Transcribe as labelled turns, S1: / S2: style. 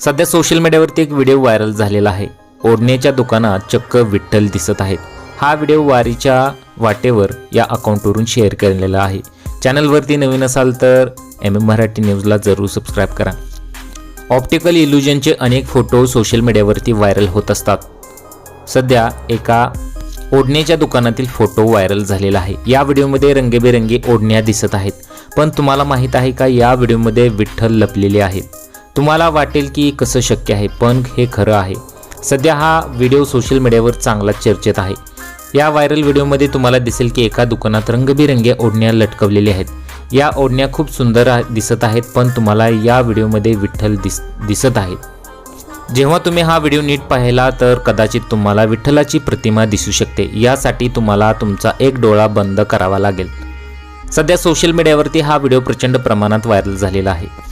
S1: सध्या सोशल मीडियावरती एक व्हिडिओ व्हायरल झालेला आहे. ओढण्याच्या दुकानात चक्क विठ्ठल दिसत आहेत. हा व्हिडिओ वारीच्या वाटेवर या अकाउंटवरून शेअर केलेला आहे. चॅनलवरती नवीन असाल तर एम एम मराठी न्यूजला जरूर सबस्क्राईब करा. ऑप्टिकल इल्युजनचे अनेक फोटो सोशल मीडियावरती व्हायरल होत असतात. सध्या एका ओढण्याच्या दुकानातील फोटो व्हायरल झालेला आहे. या व्हिडिओमध्ये रंगेबेरंगी ओढण्या दिसत आहेत. पण तुम्हाला माहीत आहे का या व्हिडिओमध्ये विठ्ठल लपलेले आहेत? तुम्हाला वाटेल की कसं शक्य आहे पण हे खरं आहे. सध्या हा व्हिडिओ सोशल मीडियावर चांगला चर्चेत आहे. या व्हायरल व्हिडिओमध्ये तुम्हाला दिसेल की एका दुकानात रंगबिरंगी ओढण्या लटकवलेल्या आहेत. या ओढण्या खूप सुंदर दिसत आहेत पण तुम्हाला या व्हिडिओमध्ये विठ्ठल दिस दिसत आहेत. जेव्हा तुम्ही हा व्हिडिओ नीट पाहिला तर कदाचित तुम्हाला विठ्ठलाची प्रतिमा दिसू शकते. यासाठी तुम्हाला तुमचा एक डोळा बंद करावा लागेल. सध्या सोशल मीडियावरती हा व्हिडिओ प्रचंड प्रमाणात व्हायरल झालेला आहे.